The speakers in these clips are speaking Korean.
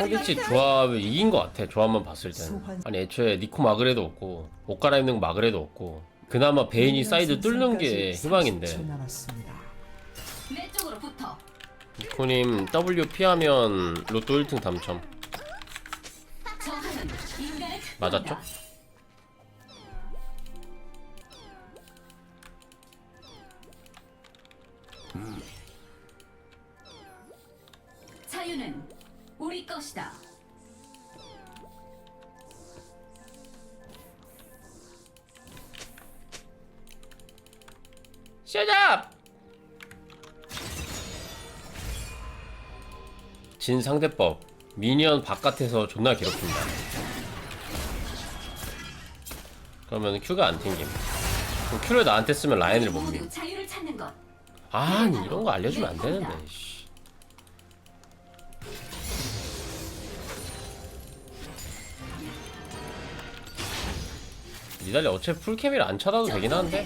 상대치 조합을 이긴 것 같아 조합만 봤을 때는 아니 애초에 니코 마그레도 없고 옷 갈아입는 마그레도 없고 그나마 베인이 사이드 뚫는 게 희망인데 내 쪽으로 붙어. 니코님 W 피하면 로또 1등 당첨 인간의 맞았죠? 특권이다. 자유는 우리 것이다. 셔잡! 진 상대법 미니언 바깥에서 존나 괴롭힌다 그러면 Q가 안 튕김 그럼 Q를 나한테 쓰면 라인을 못 밀. 모두 자유를 찾는 것. 아니 이런 거 알려주면 안 되는데 씨. 니달리 어차피 풀캠이라 안 찾아도 되긴 하는데.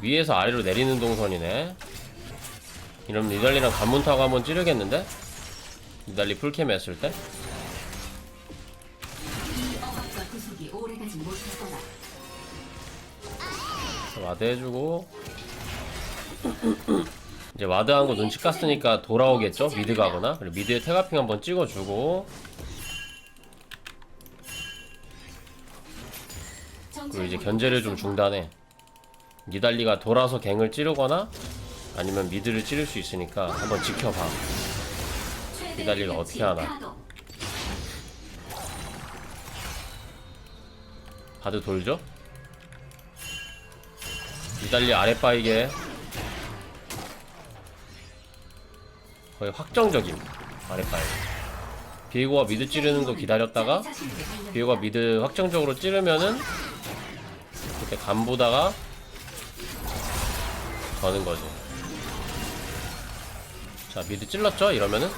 위에서 아래로 내리는 동선이네 이러면 니달리랑 관문 타고 한번 찌르겠는데? 니달리 풀캠 했을 때? 이 억압과 구속이 오래가지 못할 거다. 와드 해주고 이제 와드 한 거 눈치 깠으니까 돌아오겠죠? 미드 가거나 그리고 미드에 태가핑 한번 찍어주고 그리고 이제 견제를 좀 중단해 니달리가 돌아서 갱을 찌르거나 아니면 미드를 찌를 수 있으니까 한번 지켜봐 기다리가 어떻게 하나. 바드 돌죠? 니달리 아랫바이게 거의 확정적임 아랫바이 비에고가 미드 찌르는 거 기다렸다가 비에고가 미드 확정적으로 찌르면은 그때 간 보다가 거는 거지 자 미드 찔렀죠? 이러면은?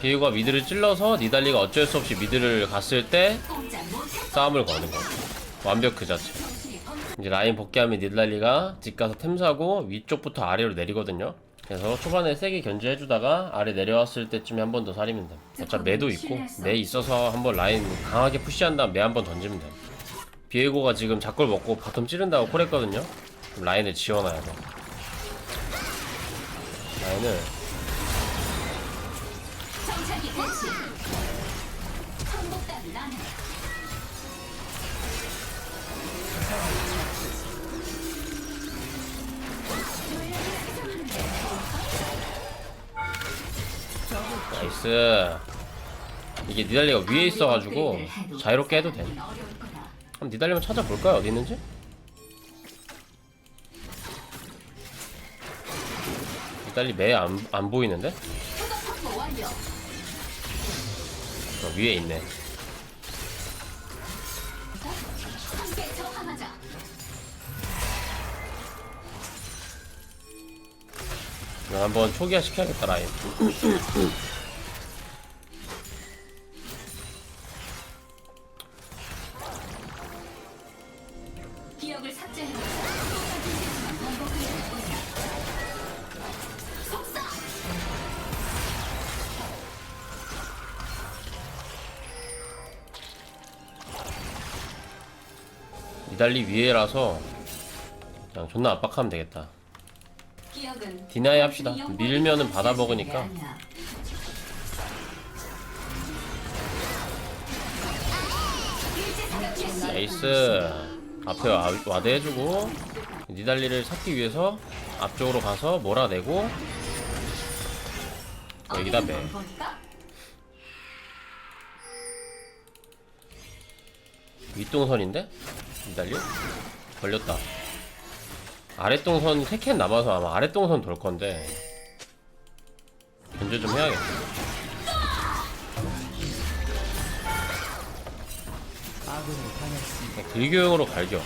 비에고가 미드를 찔러서 니달리가 어쩔 수 없이 미드를 갔을 때 싸움을 거는 거죠 완벽 그 자체 이제 라인 복귀하면 니달리가 집 가서 템 사고 위쪽부터 아래로 내리거든요. 그래서 초반에 세게 견제해주다가 아래 내려왔을 때쯤에 한 번 더 살리면 돼. 어차피 매도 있고 매 있어서 한번 라인 강하게 푸시한 다음 매 한 번 던지면 돼. 비에고가 지금 작골 먹고 바텀 찌른다고 콜했거든요. 그럼 라인을 지워놔야 돼. 라인을. 항복단을 나이스. 이게 니달리가 위에 있어가지고 자유롭게 해도 돼. 한번 니달리만 찾아볼까요? 어디 있는지? 니달리 매 안 안 보이는데? 어, 위에 있네. 이거 한번 초기화 시켜야겠다 라인. 니달리 위에라서 그냥 존나 압박하면 되겠다. 디나이 합시다. 밀면은 받아 먹으니까. 나이스. 앞에 와, 와드 해주고 니달리를 찾기 위해서 앞쪽으로 가서 몰아내고 여기다 매. 윗동선인데? 니달리? 걸렸다. 아랫동선 3캔 남아서 아마 아랫동선 돌 건데 견제 좀 해야겠다. 그냥 딜교용으로 갈겨.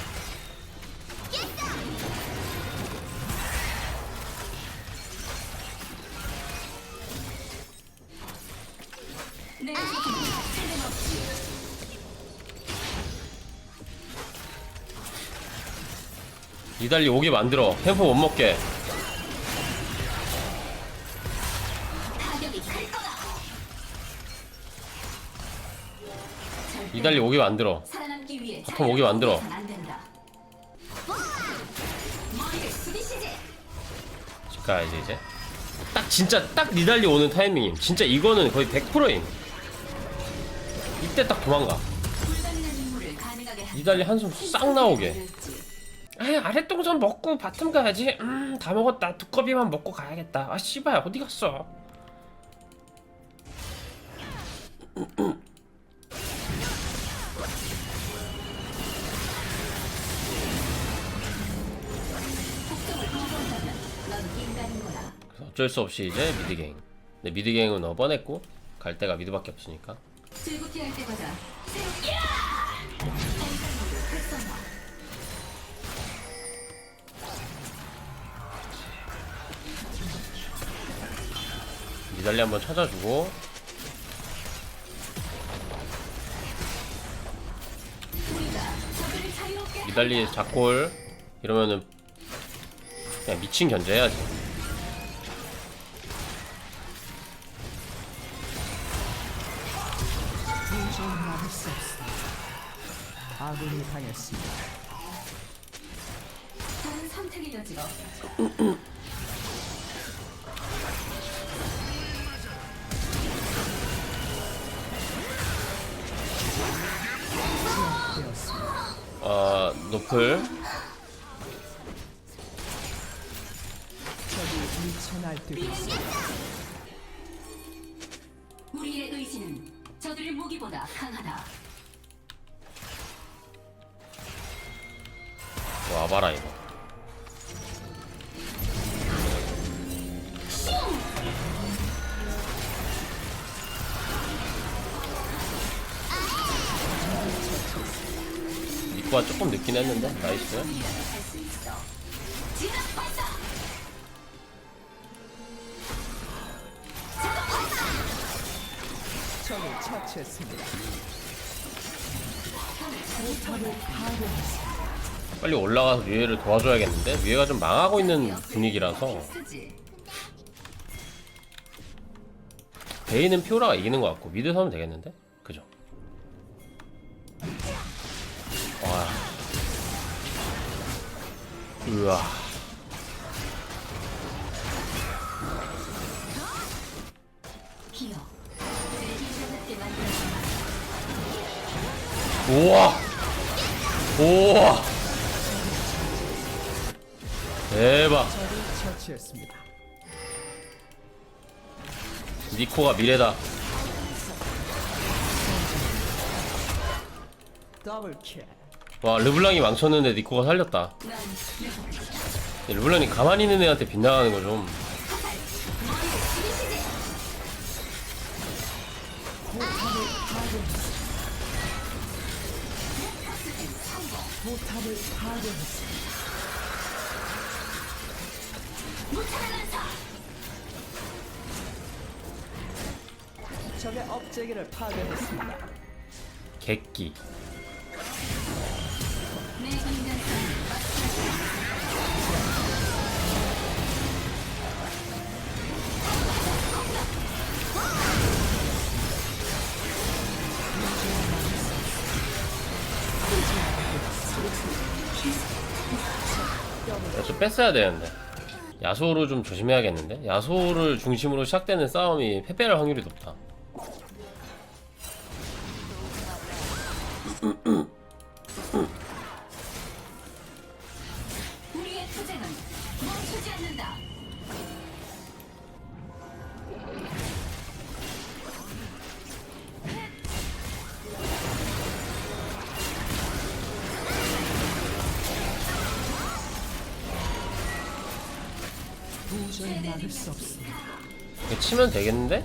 니달리 오게 만들어. 템포 못 먹게. 니달리 오게 만들어. 바텀 오게 만들어. 가야지. 이제 딱 진짜 딱 니달리 오는 타이밍임. 진짜 이거는 거의 100%임. 이때 딱 도망가. 니달리 한숨 싹 나오게. 에이 아랫동선 먹고 바텀 가야지. 음 다 먹었다. 두꺼비만 먹고 가야겠다. 아 씨발 어디 갔어? 어쩔 수 없이 이제 미드갱. 근데 미드갱은 너 뻔했고 갈 데가 미드밖에 없으니까. 즐겁게 할 때마다 니달리 한번 찾아주고 니달리 작골 이러면은 그냥 미친 견제해야지. 아군이 당했습니다. 다른 선택의 여지가 어. 아 노플. 우리의 의지는 저들의 무기보다 강하다. 와봐라 이거 니코가 조금 늦긴 했는데 나이스. 적을 처치했습니다. 빨리 올라가서 위에를 도와줘야겠는데 위에가 좀 망하고 있는 분위기라서. 베이는 피오라가 이기는 것 같고 미드 서면 되겠는데 으아 우와 우와 대박. 니코가 미래다 더블 킬. 와 르블랑이 망쳤는데 니코가 살렸다 난 르블랑이 가만히 있는 애한테 빗나가는 거좀 포탑을 파괴했습니다. 적의 업체기를 파괴했습니다. 객기 야수 뺐어야 되는데. 야소를 좀 조심해야겠는데? 야소를 중심으로 시작되는 싸움이 패배할 확률이 높다 도저히 막을 수. 이거 치면 되겠는데?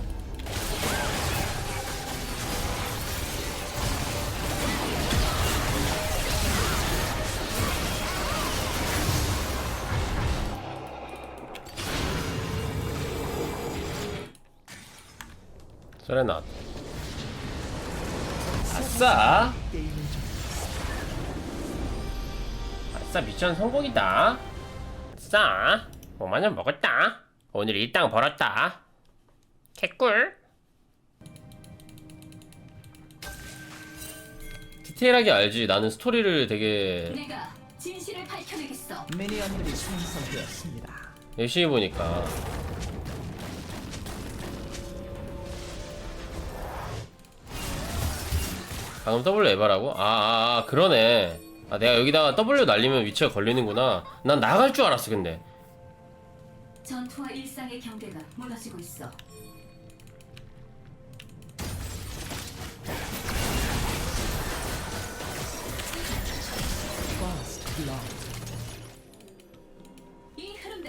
나왔다 아싸 게임을 좀 아싸 미션 성공이다 아싸 5만원 먹었다. 오늘 일당 벌었다. 개꿀. 디테일하게 알지? 나는 스토리를 되게 내가 진실을 밝혀내겠어. 미니언들이 생성되었습니다. 열심히 보니까. 방금 W 에바라고? 아, 아, 아 그러네. 아 내가 여기다가 W 날리면 위치가 걸리는구나. 난 나갈 줄 알았어 근데 전투와 일상의 경계가 무너지고 있어.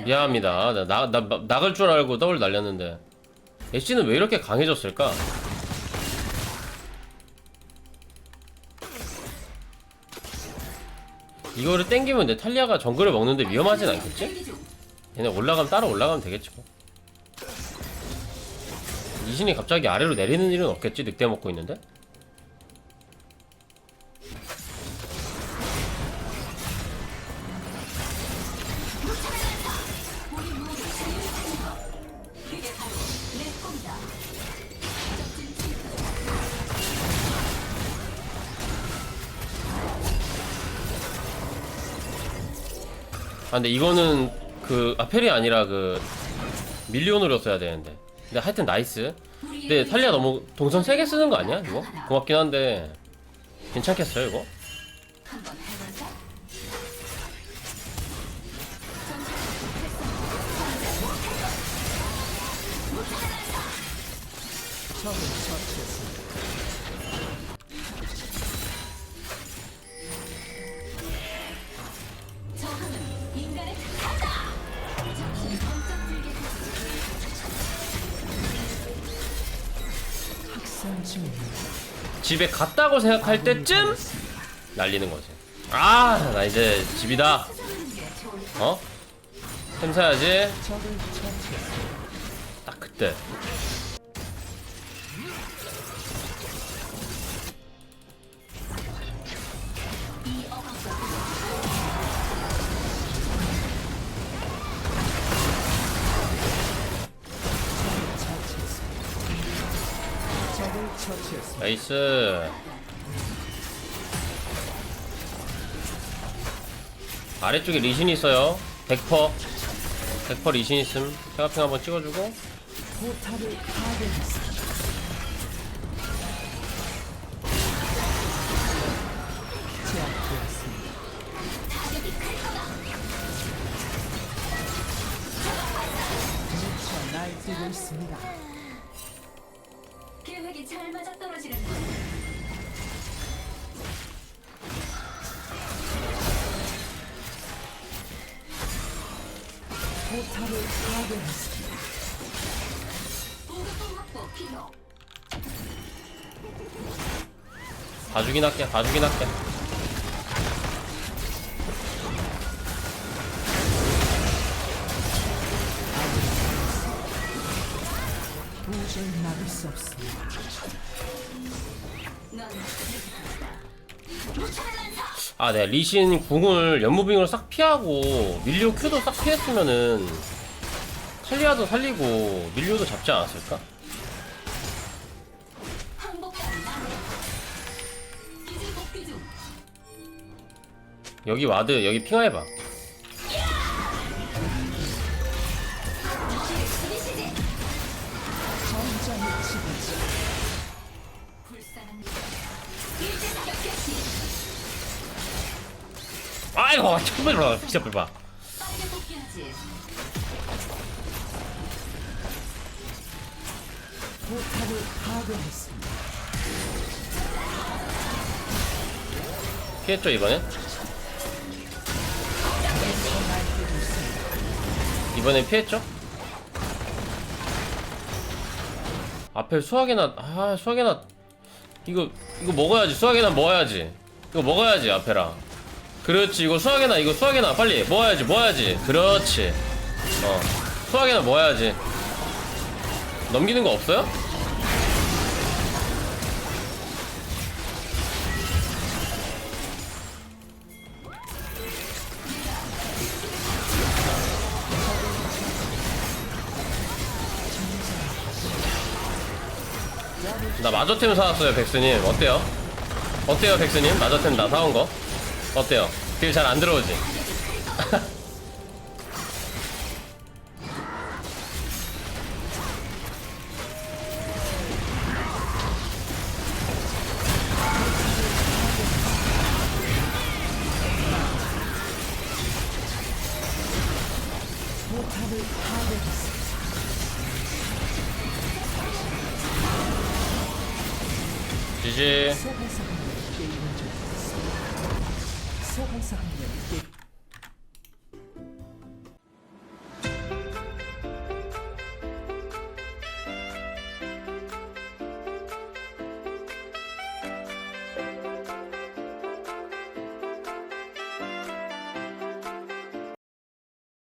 미안합니다 나, 나, 나 나갈 줄 알고 W 날렸는데 애쉬는 왜 이렇게 강해졌을까? 이거를 땡기면 내 탈리아가 정글을 먹는데 위험하진 않겠지? 얘네 올라가면 따로 올라가면 되겠지 뭐. 이신이 갑자기 아래로 내리는 일은 없겠지 늑대 먹고 있는데? 아 근데 이거는 그 아펠이 아니라 그 밀리온으로 써야 되는데 근데 하여튼 나이스 근데 탈리아 너무 동선 세게 쓰는 거 아니야 이거? 고맙긴 한데 괜찮겠어요 이거? 저항은 인간의 집에 갔다고 생각할 때쯤 날리는 거지 아 나 이제 집이다 어? 템 사야지. 딱 그때 나이스. 아래쪽에 리신 있어요. 100% 100% 리신 있음. 세가핑 한번 찍어주고. 계획이 잘 맞아 떨어지는 군 포탑을 파괴했습니다. 보급품 확보 필요. 봐주긴 할게 봐주긴 할게 난사. 아 내가 리신 궁을 연무빙으로 싹 피하고 밀리오 큐도 싹 피했으면은 탈리아도 살리고 밀리오도 잡지 않았을까? 여기 와드 여기 핑하해봐 아이고 처음에 봐 진짜 봐. 피했죠 이번엔? 이번엔 피했죠? 앞에 수학이나 아 수학이나 이거 이거 먹어야지. 수학이나 먹어야지. 이거 먹어야지 앞에랑. 그렇지. 이거 수학이나 이거 수학이나. 빨리. 먹어야지 먹어야지. 그렇지. 어. 수학이나 먹어야지. 넘기는 거 없어요? 나 마저템 사왔어요 백스님 어때요? 어때요 백스님? 마저템 나 사온 거 어때요? 딜 잘 안 들어오지? 포탑을 파괴했습니다. 지지